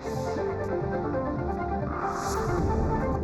Thank you.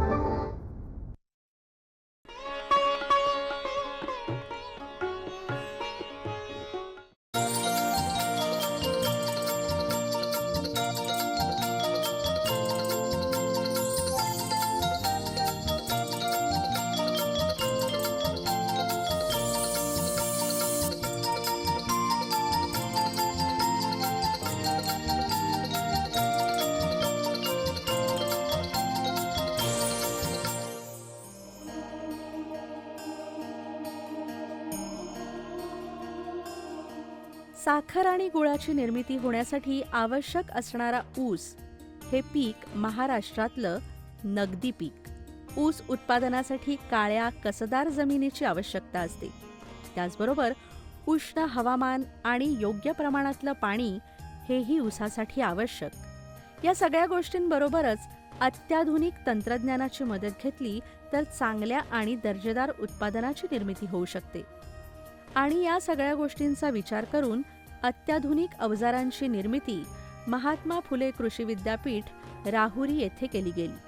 साखर आणि गुळाची निर्मिती होण्यासाठी आवश्यक असणारा ऊस हे पीक महाराष्ट्रातलं नगदी पीक. ऊस उत्पादनासाठी काळ्या कसदार जमिनीची आवश्यकता असते. त्याचबरोबर उष्ण हवामान आणि योग्य प्रमाणातलं पाणी हेही ऊसासाठी आवश्यक. या सगळ्या गोष्टींबरोबरच अत्याधुनिक तंत्रज्ञानाची मदत घेतली तर चांगल्या आणि दर्जेदार उत्पादनाची निर्मिती होऊ शकते. आणि या सगळ्या गोष्टींचा विचार करून अत्याधुनिक अवजारांची निर्मिती महात्मा फुले कृषी विद्यापीठ राहुरी येथे केली गेली.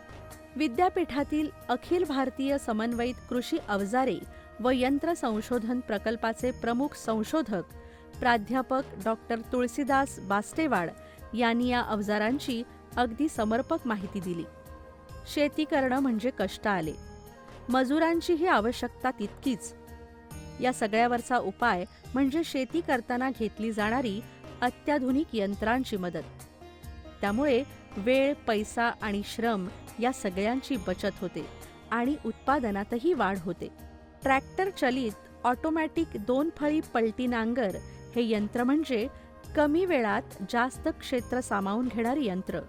विद्यापीठातील अखिल भारतीय समन्वयित कृषी अवजारे व यंत्र संशोधन प्रकल्पाचे प्रमुख संशोधक प्राध्यापक डॉक्टर तुळसीदास बास्टेवाड यांनी या अवजारांची अगदी समर्पक माहिती दिली. शेती करणं म्हणजे कष्ट आले. मजुरांचीही आवश्यकता तितकीच. या सगळ्यावरचा उपाय म्हणजे शेती करताना घेतली जाणारी अत्याधुनिक यंत्रांची मदत. त्यामुळे वेळ पैसा आणि श्रम या सगळ्यांची बचत होते आणि उत्पादनातही वाढ होते. ट्रॅक्टर चलित ऑटोमॅटिक दोन फळी पलटी नांगर हे यंत्र म्हणजे कमी वेळात जास्त क्षेत्र सामावून घेणारे यंत्र.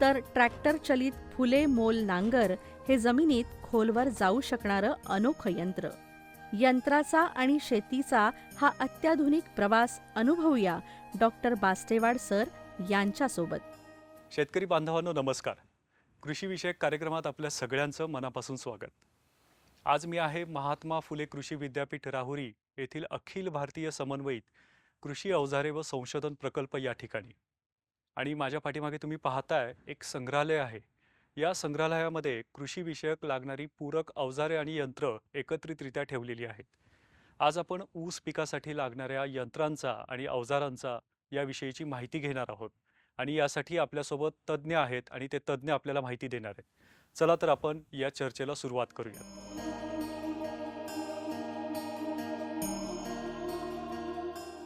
तर ट्रॅक्टर चलित फुले मोल नांगर हे जमिनीत खोलवर जाऊ शकणारं अनोखं यंत्र. यंत्राचा आणि शेतीचा हा अत्याधुनिक प्रवास अनुभवूया डॉक्टर बास्टेवाड सर यांच्यासोबत. शेतकरी बांधवांनो नमस्कार. कृषीविषयक कार्यक्रमात आपल्या सगळ्यांचं मनापासून स्वागत. आज मी आहे महात्मा फुले कृषी विद्यापीठ राहुरी येथील अखिल भारतीय समन्वयित कृषी अवजारे व संशोधन प्रकल्प या ठिकाणी. आणि माझ्या पाठीमागे तुम्ही पाहताय एक संग्रहालय आहे. या संग्रहालयामध्ये कृषीविषयक लागणारी पूरक अवजारे आणि यंत्र एकत्रितरित्या ठेवलेली आहेत. आज आपण ऊस पिकासाठी लागणाऱ्या यंत्रांचा आणि अवजारांचा याविषयीची माहिती घेणार आहोत. आणि यासाठी आपल्यासोबत तज्ज्ञ आहेत आणि ते तज्ज्ञ आपल्याला माहिती देणार आहेत. चला तर आपण या चर्चेला सुरुवात करूया.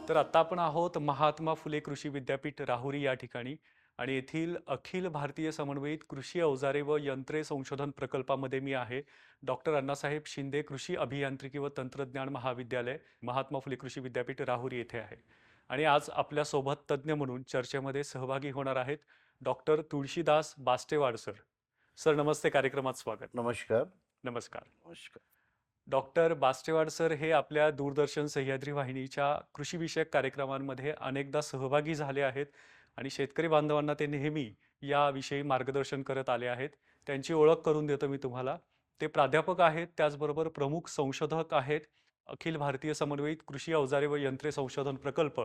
तर आत्ता आपण आहोत महात्मा फुले कृषी विद्यापीठ राहुरी या ठिकाणी. आणि येथील अखिल भारतीय समन्वयित कृषी अवजारे व यंत्रे संशोधन प्रकल्पामध्ये मी आहे. डॉक्टर अण्णासाहेब शिंदे कृषी अभियांत्रिकी व तंत्रज्ञान महाविद्यालय महात्मा फुले कृषी विद्यापीठ राहुरी येथे आहे. आणि आज आपल्यासोबत तज्ज्ञ म्हणून चर्चेमध्ये सहभागी होणार आहेत doctor Tulshidas Bastewad sir. Sir नमस्ते कार्यक्रमात स्वागत. नमस्कार. नमस्कार. नमस्कार. डॉक्टर बास्टेवाड सर हे आपल्या दूरदर्शन सह्याद्री वाहिनीच्या कृषीविषयक कार्यक्रमांमध्ये अनेकदा सहभागी झाले आहेत. आणि शेतकरी बांधवांना ते नेहमी याविषयी मार्गदर्शन करत आले आहेत. त्यांची ओळख करून देतो मी तुम्हाला. ते प्राध्यापक आहेत त्याचबरोबर प्रमुख संशोधक आहेत. अखिल भारतीय समन्वयित कृषी अवजारे व यंत्रे संशोधन प्रकल्प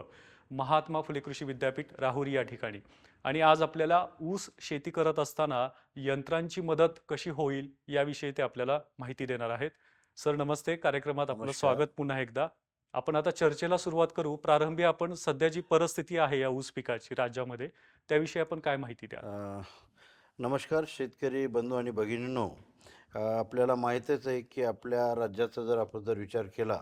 महात्मा फुले कृषी विद्यापीठ राहुरी या ठिकाणी. आणि आज आपल्याला ऊस शेती करत असताना यंत्रांची मदत कशी होईल याविषयी ते आपल्याला माहिती देणार आहेत. सर नमस्ते. कार्यक्रमात आपलं. स्वागत पुन्हा एकदा. आपण आता चर्चेला सुरुवात करू. प्रारंभी आपण सध्या जी परिस्थिती आहे या ऊस पिकाची राज्यामध्ये त्याविषयी आपण काय माहिती द्या अ, नमस्कार शेतकरी बंधू आणि भगिनींनो. अ, आपल्याला माहीतच आहे की आपल्या राज्याचा जर आपण जर विचार केला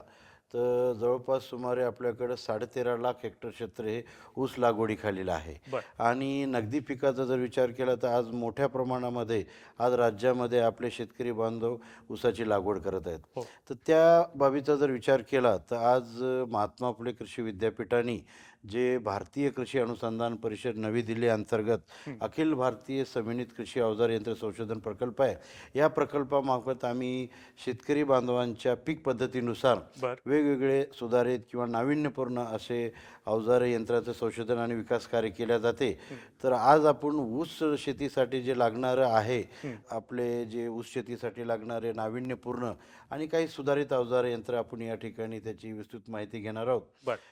तर जवळपास सुमारे आपल्याकडं साडेतेरा लाख हेक्टर क्षेत्र हे ऊस लागवडीखालील आहे. आणि नगदी पिकाचा जर विचार केला तर आज मोठ्या प्रमाणामध्ये आज राज्यामध्ये आपले शेतकरी बांधव ऊसाची लागवड करत आहेत हो. तर त्या बाबीचा जर विचार केला तर आज महात्मा फुले कृषी विद्यापीठाने जे भारतीय कृषी अनुसंधान परिषद नवी दिल्ली अंतर्गत. अखिल भारतीय समिनित कृषी अवजार यंत्र संशोधन प्रकल्प आहे. या प्रकल्पामार्फत आम्ही शेतकरी बांधवांच्या पीक पद्धतीनुसार वेगवेगळे सुधारित किंवा नाविन्यपूर्ण असे अवजारे यंत्राचं संशोधन आणि विकास कार्य केले जाते. तर आज आपण ऊस शेतीसाठी जे लागणारं आहे. आपले जे ऊस शेतीसाठी लागणारे नाविन्यपूर्ण आणि काही सुधारित अवजार यंत्र आपण या ठिकाणी त्याची विस्तृत माहिती घेणार आहोत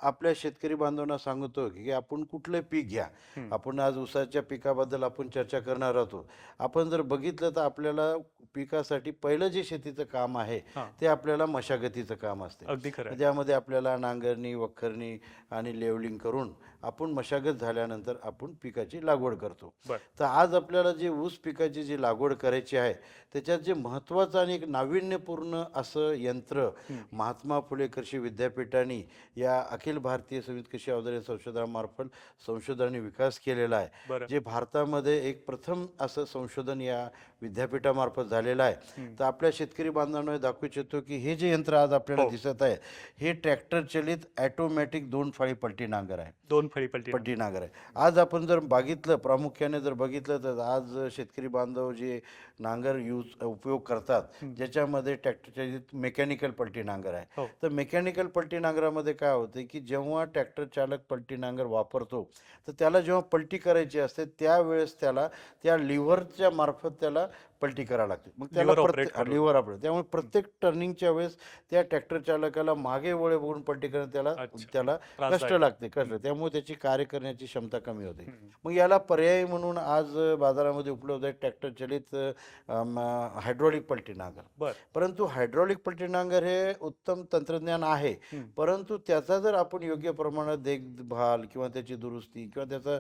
आपल्या शेतकरी बांधवांना सांगतो की आपण कुठलं पीक घ्या. आपण आज ऊसाच्या पिकाबद्दल आपण चर्चा करणार आहोत आपण जर बघितलं तर आपल्याला पिकासाठी पहिलं जे शेतीचं काम आहे ते आपल्याला मशागतीचं काम असते अगदी खरं आहे. त्यामध्ये आपल्याला नांगरणी वखरणी आणि लेवलिंग करून आपण मशागत झाल्यानंतर आपण पिकाची लागवड करतो तर आज आपल्याला जे ऊस पिकाची जी लागवड करायची आहे त्याच्यात जे महत्त्वाचं आणि एक नाविन्यपूर्ण असं यंत्र. महात्मा फुले कृषी विद्यापीठाने या अखिल भारतीय संयुक्त कृषी अवजारे संशोधनामार्फत संशोधन आणि विकास केलेला आहे जे भारतामध्ये एक प्रथम असं संशोधन या विद्यापीठामार्फत झालेलं आहे. तर आपल्या शेतकरी बांधवांना दाखवू इच्छितो की हे जे यंत्र आज आपल्याला हो. दिसत आहे हे ट्रॅक्टर चलित ॲटोमॅटिक दोन फाळी पलटी नांगर आहे दोन फळी पलटी पट्टी नांगर आहे. आज आपण जर बघितलं प्रामुख्याने जर बघितलं तर आज शेतकरी बांधव जे नांगर यूज उपयोग करतात. ज्याच्यामध्ये ट्रॅक्टरच्या मेकॅनिकल पलटी नांगर आहे. हो. तर मेकॅनिकल पलटी नांगरामध्ये काय होते की जेव्हा ट्रॅक्टर चालक पलटी नांगर वापरतो तर त्याला जेव्हा पलटी करायची असते त्यावेळेस त्याला त्या लिव्हरच्या मार्फत त्याला पलटी करावी लागते मग त्याला प्रत्येक. लिव्हर त्यामुळे प्रत्येक टर्निंगच्या वेळेस त्या ट्रॅक्टर चालकाला मागे वळे बघून पलटी करणं त्याला. त्याला कष्ट. लागते कष्ट त्यामुळे त्याची कार्य करण्याची क्षमता कमी होते. मग याला पर्याय म्हणून आज बाजारामध्ये उपलब्ध आहे ट्रॅक्टर चलित हायड्रॉलिक पलटी नांगर परंतु हायड्रॉलिक पलटी नांगर हे उत्तम तंत्रज्ञान आहे. परंतु त्याचा जर आपण योग्य प्रमाणात देखभाल किंवा त्याची दुरुस्ती किंवा त्याचा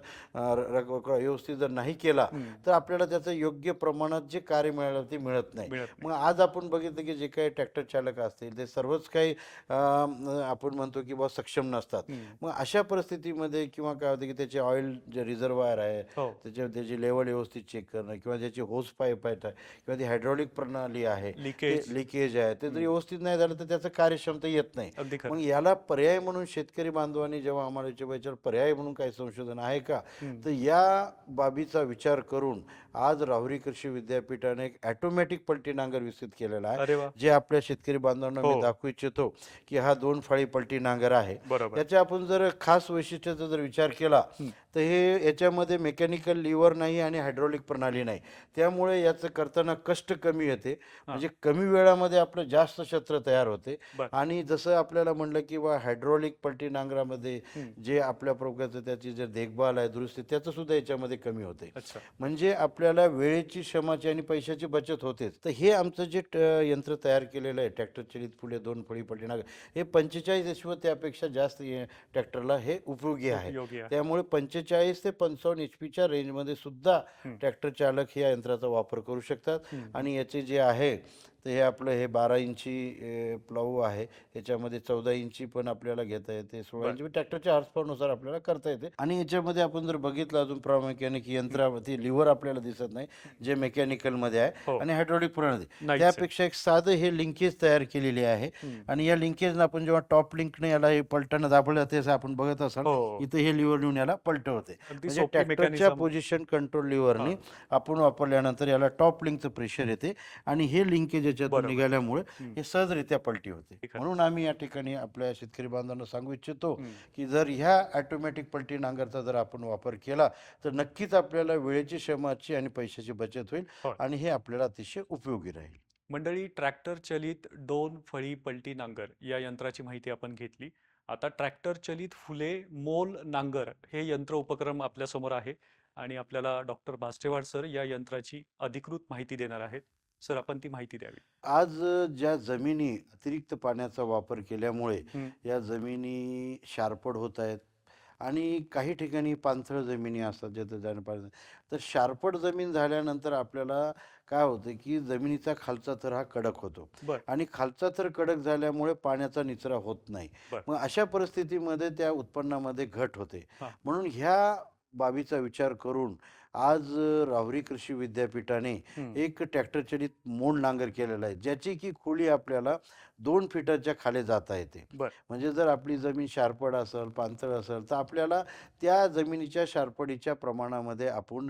व्यवस्थित जर नाही केला. तर आपल्याला त्याचं योग्य प्रमाणात जे कार्य मिळालं ते मिळत नाही. मग आज आपण बघितलं की जे काही ट्रॅक्टर चालक असतील ते सर्वच काही आपण म्हणतो की बा सक्षम नसतात. मग अशा परिस्थितीमध्ये किंवा काय होतं की त्याचे ऑइल जे रिझर्वायर आहे हो. त्याच्या त्याची लेवल व्यवस्थित चेक करणं किंवा ज्याची होस पाईप आहे किंवा ती हायड्रॉलिक प्रणाली आहे लिकेज. आहे ते जर व्यवस्थित नाही झालं तर त्याचं कार्यक्षमता येत नाही. मग याला पर्याय म्हणून शेतकरी बांधवांनी जेव्हा आम्हाला पर्याय म्हणून काही संशोधन आहे का. तर या बाबीचा विचार करून आज राहुरी कृषी विद्यापीठाने एक ॲटोमॅटिक पलटी नांगर विकसित केलेला आहे जे आपल्या शेतकरी बांधवांना हो. मी दाखवू इच्छितो की हा दोन फाळी पलटी नांगर आहे याच्या आपण जर खास वैशिष्ट्याचा जर विचार केला हं. तर हे याच्यामध्ये मेकॅनिकल लिव्हर नाही आणि हायड्रॉलिक प्रणाली नाही. त्यामुळे याचं करताना कष्ट कमी येते म्हणजे कमी वेळामध्ये आपलं जास्त क्षेत्र तयार होते. आणि जसं आपल्याला म्हणलं की बा हायड्रॉलिक पलटी नांगरामध्ये. जे आपल्या प्रकारचं त्याची जर देखभाल आहे दुरुस्ती त्याचं सुद्धा याच्यामध्ये कमी होते. म्हणजे आपल्याला वेळेची श्रमाची आणि पैशाची बचत होतेच. तर हे आमचं जे यंत्र तयार केलेलं आहे ट्रॅक्टर चलित फुले दोन फळी पलटी नांगर हे पंचेचाळीस एच व त्यापेक्षा जास्त ट्रॅक्टरला हे उपयोगी आहे. त्यामुळे पंचेचाळीस ते पंचावन्न एच पीच्या रेंजमध्ये सुद्धा. ट्रॅक्टर चालक या यंत्राचा वापर करू शकतात. आणि याचे जे आहे तर हे आपलं हे बारा इंची प्लाऊ आहे. याच्यामध्ये चौदा इंची पण आपल्याला घेता येते सोळा. इंची. ट्रॅक्टरच्या हॉर्सपावरनुसार आपल्याला करता येते. आणि याच्यामध्ये आपण जर बघितलं अजून प्रामुख्याने की यंत्रावरती लिव्हर आपल्याला दिसत नाही जे मेकॅनिकलमध्ये आहे हो. आणि हायड्रॉलिक आहे. त्यापेक्षा एक साधं हे लिंकेज तयार केलेली आहे. आणि या लिंकेजनं आपण जेव्हा टॉप लिंकने याला हे पलटणं दाबलं ते आपण बघत असाल हो. इथं हे लिव्हर लिहून याला पलटवते. म्हणजे ट्रॅक्टरच्या पोझिशन कंट्रोल लिव्हरनी आपण वापरल्यानंतर याला टॉप लिंकचं प्रेशर येते. आणि हे लिंकेज याच्यातून बरोबर. निघाल्यामुळे हं. हे सहजरित्या पलटी होते ठीक आहे. म्हणून आम्ही या ठिकाणी आपल्या शेतकरी बांधवांना सांगू इच्छितो. की जर ह्या ऑटोमॅटिक पलटी नांगरचा जर आपण वापर केला तर नक्कीच आपल्याला वेळेची श्रमाची आणि पैशाची बचत होईल होय. आणि हे आपल्याला अतिशय उपयोगी राहील मंडळी ट्रॅक्टर चलित दोन फळी पलटी नांगर या यंत्राची माहिती आपण घेतली आता ट्रॅक्टर चलित फुले मोल नांगर हे यंत्र उपक्रम आपल्यासमोर आहे आणि आपल्याला डॉक्टर भास्टेवाड सर या यंत्राची अधिकृत माहिती देणार आहेत सर आपण ती माहिती द्यावी आज ज्या जमिनी अतिरिक्त पाण्याचा वापर केल्यामुळे. या जमिनी शारपड होत आहेत आणि काही ठिकाणी पाणथळ जमिनी असतात जिथं जाणं तर शारपड जमीन झाल्यानंतर आपल्याला काय होतं की जमिनीचा खालचा थर हा कडक होतो. आणि खालचा थर कडक झाल्यामुळे पाण्याचा निचरा होत नाही. मग अशा परिस्थितीमध्ये त्या उत्पन्नामध्ये घट होते. म्हणून ह्या बाबीचा विचार करून आज राहुरी कृषी विद्यापीठाने. एक ट्रॅक्टर चलित मोड नांगर केलेला आहे ज्याची की खोली आपल्याला दोन फिटाच्या खाली जाता येते. म्हणजे जर आपली जमीन शारपड असेल पाणथळ असेल तर आपल्याला त्या जमिनीच्या शारपडीच्या प्रमाणामध्ये आपण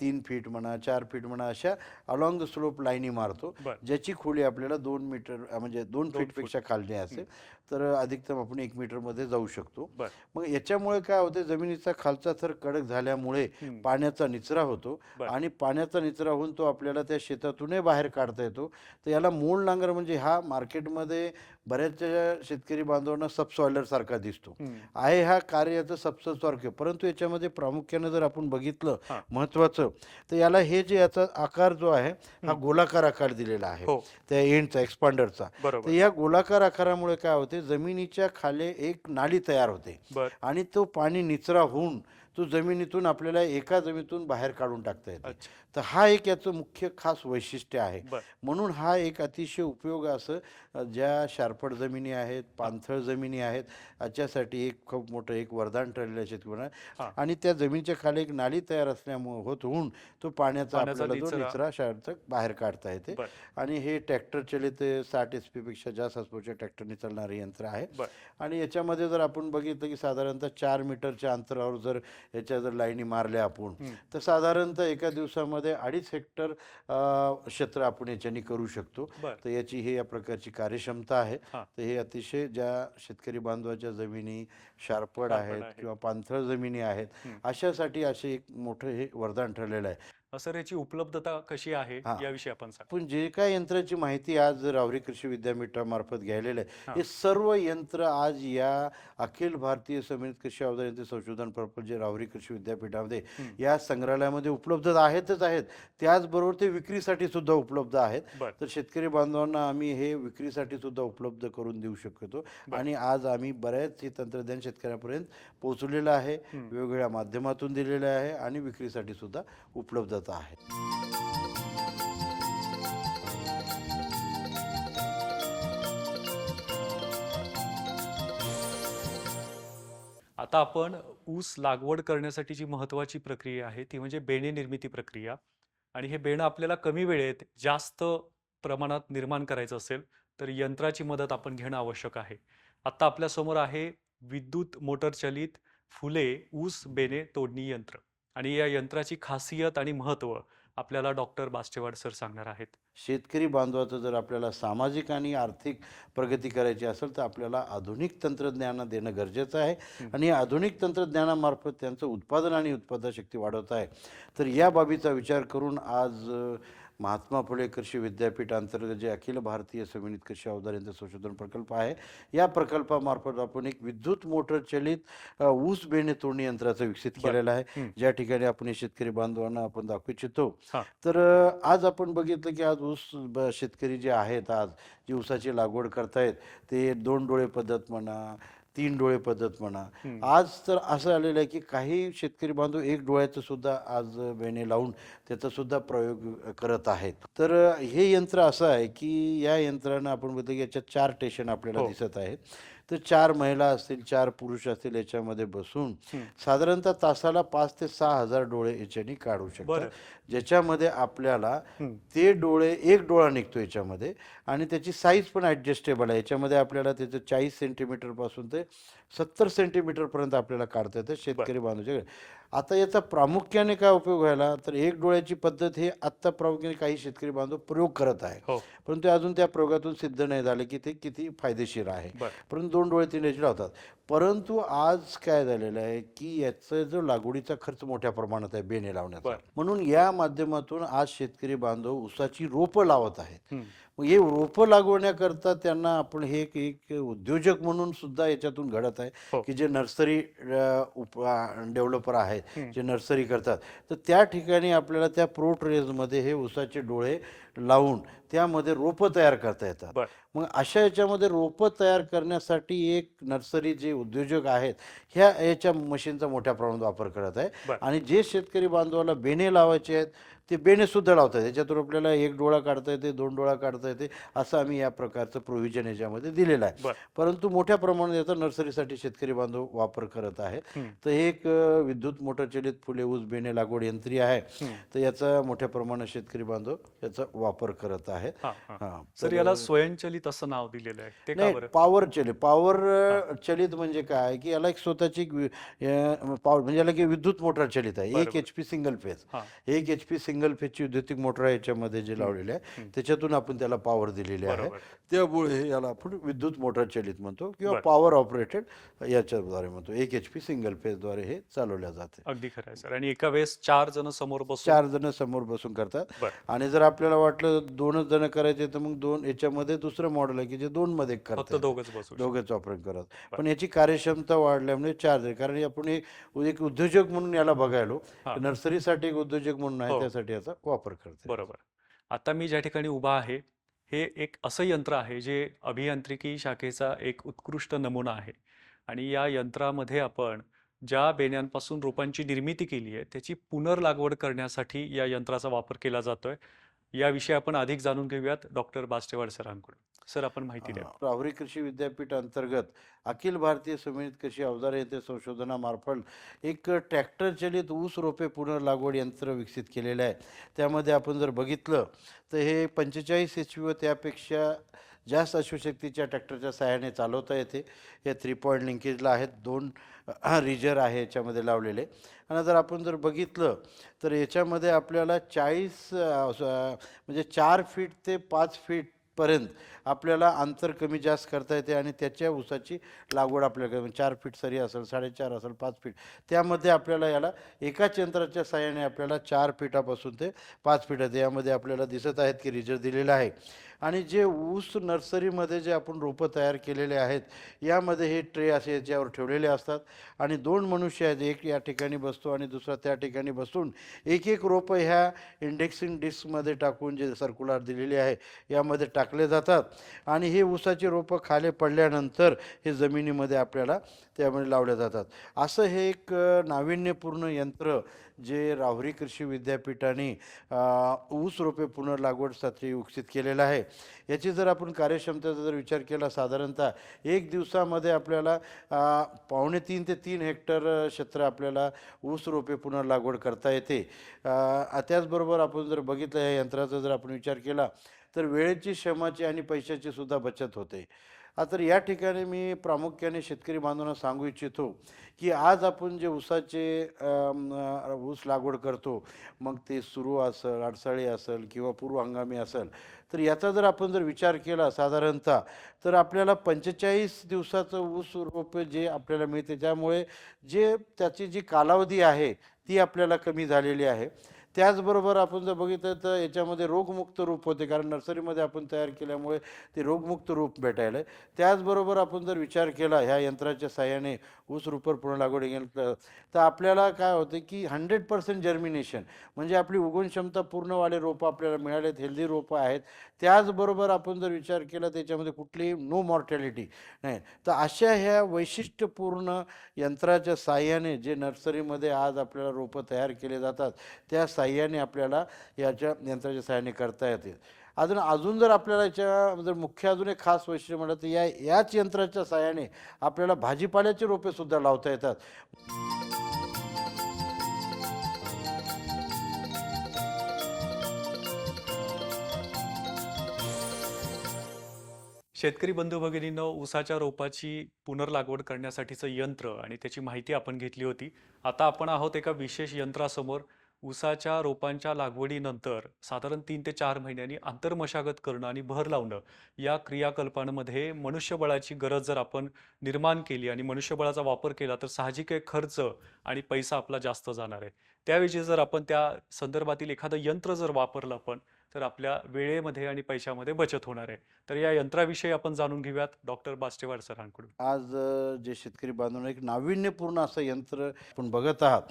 तीन फीट म्हणा चार फीट म्हणा अशा अलॉंग द स्लोप लाईनी मारतो. ज्याची खोली आपल्याला दोन मीटर म्हणजे दोन फीटपेक्षा खाली असेल तर अधिकतम आपण एक मीटरमध्ये जाऊ शकतो. मग याच्यामुळे काय होते जमिनीचा खालचा थर कडक झाल्यामुळे. पाण्याचा निचरा होतो. आणि पाण्याचा निचरा होऊन तो आपल्याला त्या शेतातूनही बाहेर काढता येतो तर याला मूळ नांगर म्हणजे हा मार्केटमध्ये बऱ्याचशा शेतकरी बांधवांना सबसॉयलर सारखा दिसतो. आहे हा कार्याचं सबससारखे परंतु याच्यामध्ये प्रामुख्यानं जर आपण बघितलं. महत्त्वाचं तर याला हे जे याचा आकार जो आहे हा. गोलाकार आकार दिलेला आहे. हो. त्या एंडचा एक्सपांडरचा. तर या गोलाकार आकारामुळे काय होते जमिनीच्या खाली एक नाली तयार होते. आणि तो पाणी निचरा होऊन तो जमिनीतून आपल्याला एका जमिनीतून बाहेर काढून टाकता येते. तर हा एक याचं मुख्य खास वैशिष्ट्य आहे. म्हणून हा एक अतिशय उपयोग असं ज्या शारपड जमिनी आहेत पाणथळ जमिनी आहेत याच्यासाठी एक खूप मोठं एक वरदान ठरलेलं शेतकऱ्यांना. आणि त्या जमिनीच्या खाली एक नाली तयार असल्यामुळे होत होऊन तो पाण्याचा आपल्याला जो निचरा. शारचं बाहेर काढता येते. आणि हे ट्रॅक्टर चलित साठ एच पेक्षा जास्त असपोच्या ट्रॅक्टरने चालणारे यंत्र आहे. आणि याच्यामध्ये जर आपण बघितलं की साधारणतः चार मीटरच्या अंतरावर जर याच्या जर लाईनी मारल्या आपण. तर साधारणतः एका दिवसामध्ये अडीच हेक्टर क्षेत्र आपण याच्याने करू शकतो तर याची हे या प्रकारची कार्यक्षमता आहे. तर हे अतिशय ज्या शेतकरी बांधवाच्या जमिनी शारपड आहेत. किंवा पाणथळ जमिनी आहेत. अशासाठी असे एक मोठं हे वरदान ठरलेलं आहे सर याची उपलब्धता कशी आहे हा. याविषयी आपण सांग पण जे काय यंत्राची माहिती आज रावरी कृषी विद्यापीठामार्फत घ्यायलेलं. आहे हे सर्व यंत्र आज या अखिल भारतीय समित कृषी अवजार यंत्र संशोधन प्रकल्प जे रावरी कृषी विद्यापीठामध्ये. या संग्रहालयामध्ये उपलब्ध आहेतच आहेत त्याचबरोबर ते विक्रीसाठी सुद्धा उपलब्ध आहेत बर तर शेतकरी बांधवांना आम्ही हे विक्रीसाठी सुद्धा उपलब्ध करून देऊ शकतो. आणि आज आम्ही बऱ्याच हे तंत्रज्ञान शेतकऱ्यांपर्यंत पोहोचलेलं आहे. वेगवेगळ्या माध्यमातून दिलेलं आहे आणि विक्रीसाठी सुद्धा उपलब्धता आहे आता आपण ऊस लागवड करण्यासाठी जी महत्वाची प्रक्रिया आहे ती म्हणजे बेणे निर्मिती प्रक्रिया. आणि हे बेणं आपल्याला कमी वेळेत जास्त प्रमाणात निर्माण करायचं असेल तर यंत्राची मदत आपण घेणं आवश्यक आहे. आत्ता आपल्यासमोर आहे विद्युत मोटरचलित फुले ऊस बेणे तोडणी यंत्र. आणि या यंत्राची खासियत आणि महत्त्व आपल्याला डॉक्टर बास्टेवाड सर सांगणार आहेत. शेतकरी बांधवाचं जर आपल्याला सामाजिक आणि आर्थिक प्रगती करायची असेल तर आपल्याला आधुनिक तंत्रज्ञान देणं गरजेचं आहे. आणि आधुनिक तंत्रज्ञानामार्फत त्यांचं उत्पादन आणि उत्पादन शक्ती वाढवत आहे. तर या बाबीचा विचार करून आज महात्मा फुले कृषी विद्यापीठ अंतर्गत जे अखिल भारतीय समिनित कृषी अवजार यंत्र संशोधन प्रकल्प आहे या प्रकल्पामार्फत आपण एक विद्युत मोटर चलित ऊस बेणे तोडणी यंत्राचं विकसित. केलेलं आहे. ज्या ठिकाणी आपण शेतकरी बांधवांना आपण दाखवू इच्छितो. तर आज आपण बघितलं की आज ऊस शेतकरी जे आहेत आज जी ऊसाची लागवड करतायत ते दोन डोळे पद्धत म्हणा तीन डोळे पद्धत म्हणा. आज तर असं आलेलं आहे की काही शेतकरी बांधव एक डोळ्याचं सुद्धा आज बेणे लावून त्याचा सुद्धा प्रयोग करत आहेत तर हे यंत्र असं आहे की या यंत्रानं आपण बघितलं की याच्यात चार स्टेशन आपल्याला हो. दिसत आहेत तर चार महिला असतील चार पुरुष असतील याच्यामध्ये बसून. साधारणतः तासाला पाच ते सहा हजार डोळे याच्याने काढू शकतात ज्याच्यामध्ये आपल्याला. ते डोळे एक डोळा निघतो याच्यामध्ये आणि त्याची साईज पण ॲडजस्टेबल आहे याच्यामध्ये आपल्याला त्याचं चाळीस सेंटीमीटरपासून ते सत्तर सेंटीमीटरपर्यंत आपल्याला काढता येतं शेतकरी बांधवाच्या आता याचा प्रामुख्याने काय उपयोग व्हायला तर एक डोळ्याची पद्धत हे आत्ता प्रामुख्याने काही शेतकरी बांधव प्रयोग करत आहे हो. परंतु अजून त्या प्रयोगातून सिद्ध नाही झालं की ते किती फायदेशीर आहे. परंतु दोन डोळे तीन याचे लावतात. परंतु आज काय झालेलं आहे की याचा जो लागवडीचा खर्च मोठ्या प्रमाणात आहे बेणे लावण्याचा बर. म्हणून या माध्यमातून आज शेतकरी बांधव ऊसाची रोपं लावत आहेत. मग हे रोपं लागवण्याकरता त्यांना आपण हे एक एक उद्योजक म्हणून सुद्धा याच्यातून घडत आहे हो. की जे नर्सरी उप डेव्हलपर आहेत. जे नर्सरी करतात तर त्या ठिकाणी आपल्याला त्या प्रो ट्रेजमध्ये हे ऊसाचे डोळे लावून त्यामध्ये रोपं तयार करता येतात. मग अशा याच्यामध्ये रोपं तयार करण्यासाठी एक नर्सरी जे उद्योजक आहेत ह्या याच्या मशीनचा मोठ्या प्रमाणात वापर करत आहे. आणि जे शेतकरी बांधवाला बेणे लावायचे आहेत ते बेणेसुद्धा लावता येते त्याच्यातून आपल्याला एक डोळा काढता येते दोन डोळा काढता येते असं आम्ही या प्रकारचं प्रोव्हिजन याच्यामध्ये दिलेलं आहे. परंतु मोठ्या प्रमाणात याचा नर्सरीसाठी शेतकरी बांधव वापर करत आहे. तर हे एक विद्युत मोटर चलित फुले ऊस बेणे लागवड यंत्री आहे. तर याचा मोठ्या प्रमाणात शेतकरी बांधव याचा वापर करत आहे सर याला स्वयंचलित असं नाव दिलेलं आहे. नाही पॉवर चलित. पॉवर चलित म्हणजे काय? की याला एक स्वतःची पॉवर म्हणजे याला की विद्युत मोटर चलित आहे. एक. एच पी सिंगल फेज एक एच पी सिंगल फेजची विद्युतिक मोटर आहे याच्यामध्ये जे लावलेले आहे त्याच्यातून आपण त्याला पॉवर दिलेली आहे. त्यामुळे हे याला आपण विद्युत मोटर चलित म्हणतो किंवा. पॉवर ऑपरेटेड याच्याद्वारे म्हणतो. एक एच पी सिंगल फेजद्वारे हे चालवल्या जाते. अगदी खरं आहे सर. आणि एका वेळेस चार जण समोर बसून? चार जण समोर बसून करतात. आणि जर आपल्याला वाटलं दोनच जण करायचे तर मग दोन याच्यामध्ये दुसरं मॉडेल आहे की जे दोन मध्ये करतात. दोघच बसू शकतात. दोघेच ऑपरेट करत पण याची कार्यक्षमता वाढल्यामुळे चार्ज आहे. कारण आपण एक उद्योजक म्हणून याला बघायलो. नर्सरीसाठी एक उद्योजक म्हणून आहे हो. करण्यासाठी याचा वापर करते बरोबर. आता मी ज्या ठिकाणी उभा आहे हे एक असं यंत्र आहे जे अभियांत्रिकी शाखेचा एक उत्कृष्ट नमुना आहे. आणि या यंत्रामध्ये आपण ज्या बेण्यांपासून रोपांची निर्मिती केली आहे त्याची पुनर्लागवड करण्यासाठी या यंत्राचा वापर केला जातोय. याविषयी आपण अधिक जाणून घेऊयात डॉक्टर बास्टेवाड सरांकडून. सर आपण माहिती द्या. राहुरी कृषी विद्यापीठ अंतर्गत अखिल भारतीय समितीत कृषी अवजारे येथे संशोधनामार्फत एक ट्रॅक्टर चलित ऊस रोपे पुनर्लागवड यंत्र विकसित केलेले आहे. त्यामध्ये आपण जर बघितलं तर हे पंचेचाळीस एच व त्यापेक्षा जास्त अश्वशक्तीच्या ट्रॅक्टरच्या सहाय्याने चालवता येते. हे थ्री पॉईंट लिंकेजला आहेत दोन रिजर आहे याच्यामध्ये लावलेले. आणि जर आपण जर बघितलं तर याच्यामध्ये आपल्याला चाळीस म्हणजे चार फीट ते पाच फीटपर्यंत आपल्याला अंतर कमी जास्त करता येते आणि त्याच्या ऊसाची लागवड आपल्याकडे चार फीट सरी असेल साडेचार असेल पाच फीट त्यामध्ये आपल्याला याला एकाच यंत्राच्या साहाय्याने आपल्याला चार फीटापासून ते पाच फीट आहेत यामध्ये आपल्याला दिसत आहेत की रिझल्ट दिलेला आहे. आणि जे ऊस नर्सरीमध्ये जे आपण रोपं तयार केलेले आहेत यामध्ये हे ट्रे असे याच्यावर ठेवलेले असतात. आणि दोन मनुष्य आहेत एक या ठिकाणी बसतो आणि दुसरा त्या ठिकाणी बसून एक एक रोपं ह्या इंडेक्सिंग डिस्कमध्ये टाकून जे सर्क्युलर दिलेले आहे यामध्ये टाकले जातात. आणि हे ऊसाची रोपं खाली पडल्यानंतर हे जमिनीमध्ये आपल्याला त्यामध्ये लावल्या जातात. असं हे एक नाविन्यपूर्ण यंत्र जे राहुरी कृषी विद्यापीठाने ऊस रोपे पुनर्लागवडसाठी विकसित केलेलं आहे. याची जर आपण कार्यक्षमतेचा जर विचार केला साधारणतः एक दिवसामध्ये आपल्याला पावणे तीन ते तीन हेक्टर क्षेत्र आपल्याला ऊस रोपे पुनर्लागवड करता येते. त्याचबरोबर आपण जर बघितलं या यंत्राचा जर आपण विचार केला तर वेळेची श्रमाची आणि पैशाची सुद्धा बचत होते. तर या ठिकाणी मी प्रामुख्याने शेतकरी बांधवांना सांगू इच्छितो की आज आपण जे ऊसाचे ऊस लागवड करतो मग ते सुरू असेल अडसाळी असेल किंवा पूर्व हंगामी असेल तर याचा जर आपण जर विचार केला साधारणतः तर आपल्याला पंचेचाळीस दिवसाचं ऊस रोप जे आपल्याला मिळते त्यामुळे जे त्याची जी कालावधी आहे ती आपल्याला कमी झालेली आहे. त्याचबरोबर आपण जर बघितलं तर याच्यामध्ये रोगमुक्त रूप होते कारण नर्सरीमध्ये आपण तयार केल्यामुळे ते रोगमुक्त रूप भेटायला आहे. त्याचबरोबर आपण जर विचार केला ह्या यंत्राच्या साहाय्याने ऊस रूपर पूर्ण लागवड केलं तर आपल्याला काय होते की हंड्रेड पर्सेंट जर्मिनेशन म्हणजे आपली उगवण क्षमता पूर्णवाले रोपं आपल्याला मिळालेत हेल्दी रोपं आहेत त्याचबरोबर आपण जर विचार केला त्याच्यामध्ये कुठलीही नो मॉर्टॅलिटी नाही तर अशा ह्या वैशिष्ट्यपूर्ण यंत्राच्या साहाय्याने जे नर्सरीमध्ये आज आपल्याला रोपं तयार केले जातात त्या साहाय्याने आपल्याला याच्या यंत्राच्या साह्याने करता येतील. अजून अजून जर आपल्याला याच्या जर मुख्य अजून एक खास वैशिष्ट्य म्हटलं तर या याच यंत्राच्या साहाय्याने आपल्याला भाजीपाल्याची रोपे सुद्धा लावता येतात. शेतकरी बंधू भगिनींनो ऊसाच्या रोपाची पुनर्लागवड करण्यासाठीचं यंत्र आणि त्याची माहिती आपण घेतली होती. आता आपण आहोत एका विशेष यंत्रासमोर. ऊसाच्या रोपांच्या लागवडीनंतर साधारण तीन ते चार महिन्यांनी आंतरमशागत करणं आणि भर लावणं या क्रियाकल्पांमध्ये मनुष्यबळाची गरज जर आपण निर्माण केली आणि मनुष्यबळाचा वापर केला तर साहजिक आहे खर्च आणि पैसा आपला जास्त जाणार आहे. त्याविषयी जर आपण त्या संदर्भातील एखादं यंत्र जर वापरलं आपण तर आपल्या वेळेमध्ये आणि पैशामध्ये बचत होणार आहे. तर या यंत्राविषयी आपण जाणून घेऊयात डॉक्टर बास्टेवाड सरांकडून. आज जे शेतकरी बांधून एक नाविन्यपूर्ण असं यंत्र आपण बघत आहात.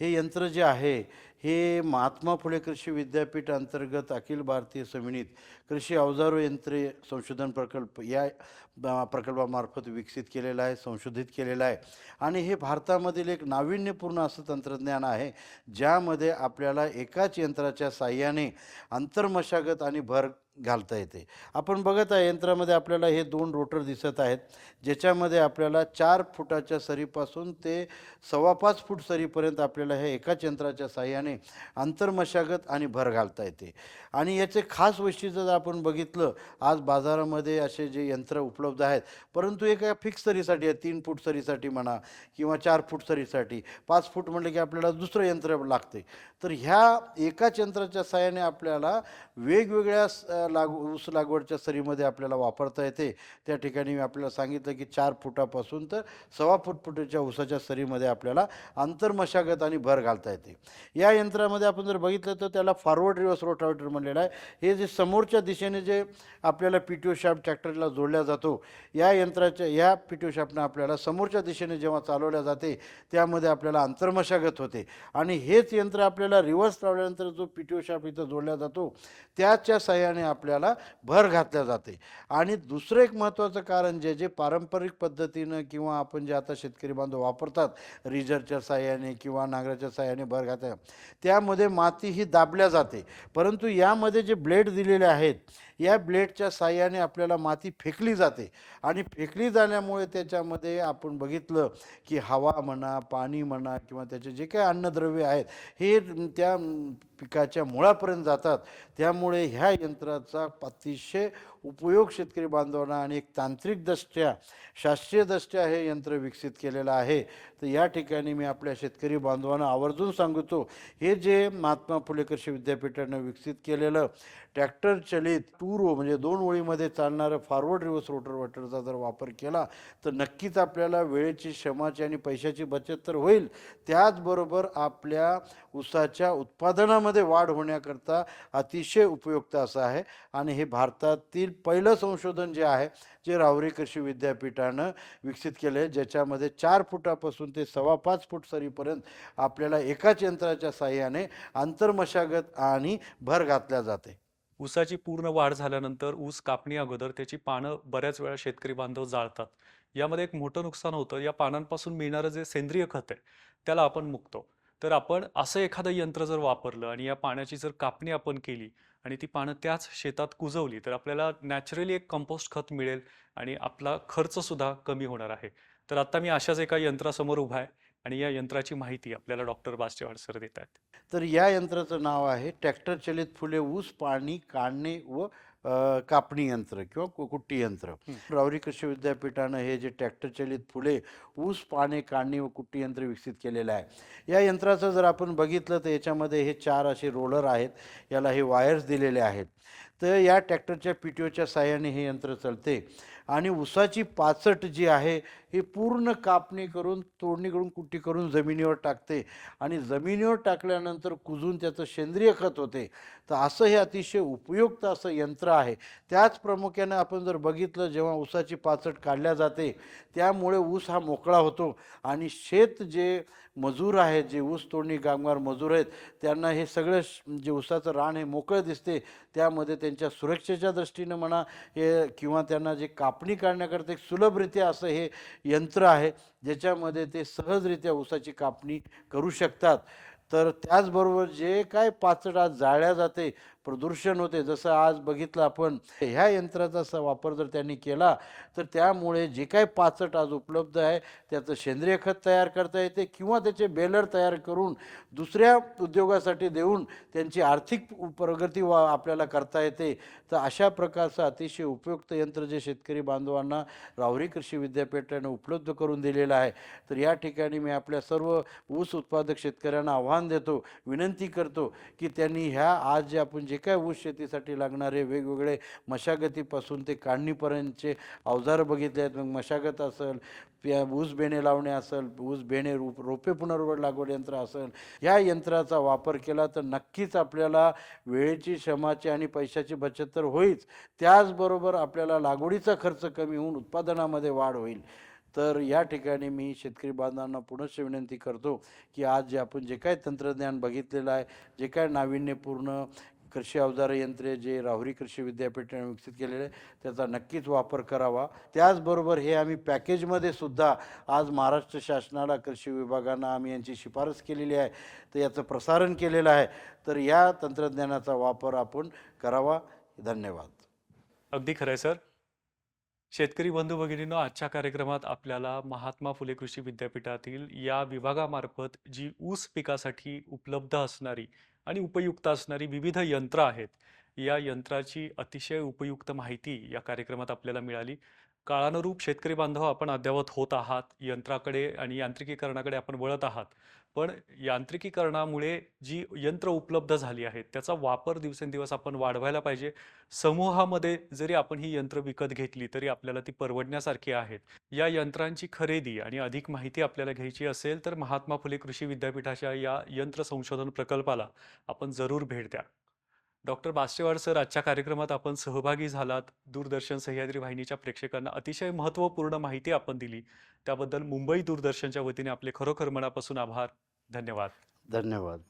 हे यंत्र जे आहे हे महात्मा फुले कृषी विद्यापीठ अंतर्गत अखिल भारतीय समितीत कृषी अवजारो यंत्रे संशोधन प्रकल्प या प्रकल्पामार्फत विकसित केलेलं आहे संशोधित केलेलं आहे. आणि हे भारतामधील एक नाविन्यपूर्ण असं तंत्रज्ञान आहे ज्यामध्ये आपल्याला एकाच यंत्राच्या साह्याने आंतरमशागत आणि भर घालता येते. आपण बघत आहे यंत्रामध्ये आपल्याला हे दोन रोटर दिसत आहेत ज्याच्यामध्ये आपल्याला चार फुटाच्या सरीपासून ते सव्वा पाच फूट सरीपर्यंत आपल्याला हे एकाच यंत्राच्या साह्याने आंतरमशागत आणि भर घालता येते. आणि याचे खास वैशिष्ट्य जर आपण बघितलं आज बाजारामध्ये असे जे यंत्र उपलब्ध आहेत परंतु एका फिक्स सरीसाठी आहे तीन फूट सरीसाठी म्हणा किंवा चार फूट सरीसाठी पाच फूट म्हटलं की आपल्याला दुसरं यंत्र लागते. तर ह्या एकाच यंत्राच्या साहाय्याने आपल्याला वेगवेगळ्या स- लागू ऊस लागवडच्या सरीमध्ये आपल्याला वापरता येते. त्या ठिकाणी मी आपल्याला सांगितलं की चार फुटापासून तर सव्वा फूट फुटाच्या ऊसाच्या सरीमध्ये आपल्याला आंतरमशागत आणि भर घालता येते. या यंत्रामध्ये आपण जर बघितलं तर त्याला फॉरवर्ड रिवर्स रोटावेटर म्हणलेलं आहे. हे जे समोरच्या दिशेने जे आपल्याला पी टी ओ शाफ्ट ट्रॅक्टरला जोडल्या जातो या यंत्राच्या या पी टी ओ शापनं आपल्याला समोरच्या दिशेने जेव्हा चालवल्या जाते त्यामध्ये आपल्याला आंतरमशागत होते. आणि हेच यंत्र आपल्याला रिव्हर्स लावल्यानंतर जो पी टी ओ शाप इथं जोडला जातो त्याच्या सहाय्याने आपल्याला भर घातल्या जाते. आणि दुसरं एक महत्त्वाचं कारण जे जे पारंपरिक पद्धतीनं किंवा आपण जे आता शेतकरी बांधव वापरतात रिजरच्या साह्याने किंवा नांगराच्या सहाय्याने भर घातल्या त्यामध्ये माती ही दाबल्या जाते. परंतु यामध्ये जे ब्लेड दिलेले आहेत या ब्लेडच्या साह्याने आपल्याला माती फेकली जाते. आणि फेकली जाण्यामुळे त्याच्यामध्ये आपण बघितलं की हवा म्हणा पाणी म्हणा किंवा त्याचे जे काही अन्नद्रव्य आहेत हे त्या पिकाच्या मुळापर्यंत जातात. त्यामुळे ह्या यंत्राचा अतिशय उपयोग शेतकरी बांधवांना आणि एक तांत्रिकदृष्ट्या शास्त्रीयदृष्ट्या हे यंत्र विकसित केलेलं आहे. तर या ठिकाणी मी आपल्या शेतकरी बांधवांना आवर्जून सांगतो हे जे महात्मा फुले कृषी विद्यापीठानं विकसित केलेलं ट्रॅक्टर चलित टू रो म्हणजे दोन ओळीमध्ये चालणारं फॉरवर्ड रिव्हर्स रोटर वॉटरचा जर वापर केला तर नक्कीच आपल्याला वेळेची श्रमाची आणि पैशाची बचत तर होईल. त्याचबरोबर आपल्या ऊसाच्या उत्पादनामध्ये वाढ होण्याकरता अतिशय उपयुक्त असं आहे. आणि हे भारतातील पहिलं संशोधन जे आहे जे रावरी कृषी विद्यापीठानं विकसित केलं आहे ज्याच्यामध्ये चार फुटापासून ते सव्वा पाच फूट सरीपर्यंत आपल्याला एकाच यंत्राच्या साह्याने आंतरमशागत आणि भर घातल्या जाते. ऊसाची पूर्ण वाढ झाल्यानंतर ऊस कापणी अगोदर त्याची पानं बऱ्याच वेळा शेतकरी बांधव जाळतात. यामध्ये एक मोठं नुकसान होतं या पानांपासून मिळणारं जे सेंद्रिय खत आहे त्याला आपण मुकतो. तर आपण असं एखादं यंत्र जर वापरलं आणि या पाण्याची जर कापणी आपण केली आणि ती पानं त्याच शेतात कुजवली तर आपल्याला नॅचरली एक कंपोस्ट खत मिळेल आणि आपला खर्चसुद्धा कमी होणार आहे. तर आत्ता मी अशाच एका यंत्रासमोर उभा आहे आणि या यंत्राची माहिती आपल्याला डॉक्टर बासचेवाड सर देत आहेत तर या यंत्राचं नाव आहे ट्रॅक्टर चलित फुले ऊस पाणी काढणे व कापणी यंत्र किंवा कु- कुट्टी यंत्र. रावरी कृषी विद्यापीठानं हे जे ट्रॅक्टर चलित फुले ऊस पाणी काढणी व कुट्टी यंत्र विकसित केलेलं आहे. या यंत्राचं जर आपण बघितलं तर याच्यामध्ये हे चार असे रोलर आहेत. याला हे वायर्स दिलेले आहेत. तर या ट्रॅक्टरच्या पी टी ओच्या साह्याने हे यंत्र चालते. आणि ऊसाची पाचट जी आहे ही पूर्ण कापणी करून तोडणी करून कुट्टी करून जमिनीवर टाकते. आणि जमिनीवर टाकल्यानंतर कुजून त्याचं सेंद्रिय खत होते. तर असं हे अतिशय उपयुक्त असं यंत्र आहे. त्याच प्रामुख्याने आपण जर बघितलं जेव्हा ऊसाची पाचट काढल्या जाते त्यामुळे ऊस हा मोकळा होतो. आणि शेत जे मजूर आहेत जे ऊस तोडणी कामगार मजूर आहेत त्यांना हे सगळं श- जे ऊसाचं रान हे मोकळं दिसते. त्यामध्ये त्यांच्या सुरक्षेच्या दृष्टीनं म्हणा हे किंवा त्यांना जे काप कापणी करण्याकरता एक सुलभरित्या असं हे यंत्र आहे ज्याच्यामध्ये ते सहजरित्या ऊसाची कापणी करू शकतात. तर त्याचबरोबर जे काय पाचडा जाळल्या जाते प्रदूषण होते. जसं आज बघितलं आपण ह्या यंत्राचा स- वापर जर त्यांनी केला तर त्यामुळे जे काय पाचट आज उपलब्ध आहे त्याचं सेंद्रिय खत तयार करता येते किंवा त्याचे बेलर तयार करून दुसऱ्या उद्योगासाठी देऊन त्यांची आर्थिक प्रगती वा आपल्याला करता येते. तर अशा प्रकारचं अतिशय उपयुक्त यंत्र जे शेतकरी बांधवांना राहुरी कृषी विद्यापीठानं उपलब्ध करून दिलेलं आहे. तर या ठिकाणी मी आपल्या सर्व ऊस उत्पादक शेतकऱ्यांना आव्हान देतो विनंती करतो की त्यांनी ह्या आज जे आपण जे काय ऊस शेतीसाठी लागणारे वेगवेगळे मशागतीपासून ते काढणीपर्यंतचे अवजार बघितले आहेत. मग मशागत असेल ऊस बेणे लावणे असेल ऊस बेणे रोप रोपे पुनर्वड लागवड यंत्र असेल या यंत्राचा वापर केला तर नक्कीच आपल्याला वेळेची श्रमाची आणि पैशाची बचत तर होईच. त्याचबरोबर आपल्याला लागवडीचा खर्च कमी होऊन उत्पादनामध्ये वाढ होईल. तर या ठिकाणी मी शेतकरी बांधवांना पुनश्च विनंती करतो की आज जे आपण जे काय तंत्रज्ञान बघितलेलं आहे जे काय नाविन्यपूर्ण कृषी अवजार यंत्रे जे राहुरी कृषी विद्यापीठाने विकसित केलेले आहे त्याचा नक्कीच वापर करावा. त्याचबरोबर हे आम्ही पॅकेजमध्ये सुद्धा आज महाराष्ट्र शासनाला कृषी विभागांना आम्ही यांची शिफारस केलेली आहे. तर याचं प्रसारण केलेलं आहे. तर या तंत्रज्ञानाचा वापर आपण करावा. धन्यवाद. अगदी खरं आहे सर. शेतकरी बंधू भगिनींनो आजच्या कार्यक्रमात आपल्याला महात्मा फुले कृषी विद्यापीठातील या विभागामार्फत जी ऊस पिकासाठी उपलब्ध असणारी आणि उपयुक्त असणारी विविध यंत्र आहेत. या यंत्राची अतिशय उपयुक्त माहिती या कार्यक्रमात आपल्याला मिळाली. काळानुरूप शेतकरी बांधव आपण अद्ययावत होत आहात यंत्राकडे आणि यांत्रिकीकरणाकडे आपण वळत आहात. पण यांत्रिकीकरणामुळे जी यंत्र उपलब्ध झाली आहेत त्याचा वापर दिवसेंदिवस आपण वाढवायला पाहिजे. समूहामध्ये जरी आपण ही यंत्र विकत घेतली तरी आपल्याला ती परवडण्यासारखी आहेत. या यंत्रांची खरेदी आणि अधिक माहिती आपल्याला घ्यायची असेल तर महात्मा फुले कृषी विद्यापीठाच्या या यंत्र संशोधन प्रकल्पाला आपण जरूर भेट द्या. डॉक्टर बास्टेवाड सर आजच्या कार्यक्रमात आपण सहभागी झालात. दूरदर्शन सह्याद्री वाहिनीच्या प्रेक्षकांना अतिशय महत्त्वपूर्ण माहिती आपण दिली. त्याबद्दल मुंबई दूरदर्शनच्या वतीने आपले खरोखर मनापासून आभार. धन्यवाद. धन्यवाद.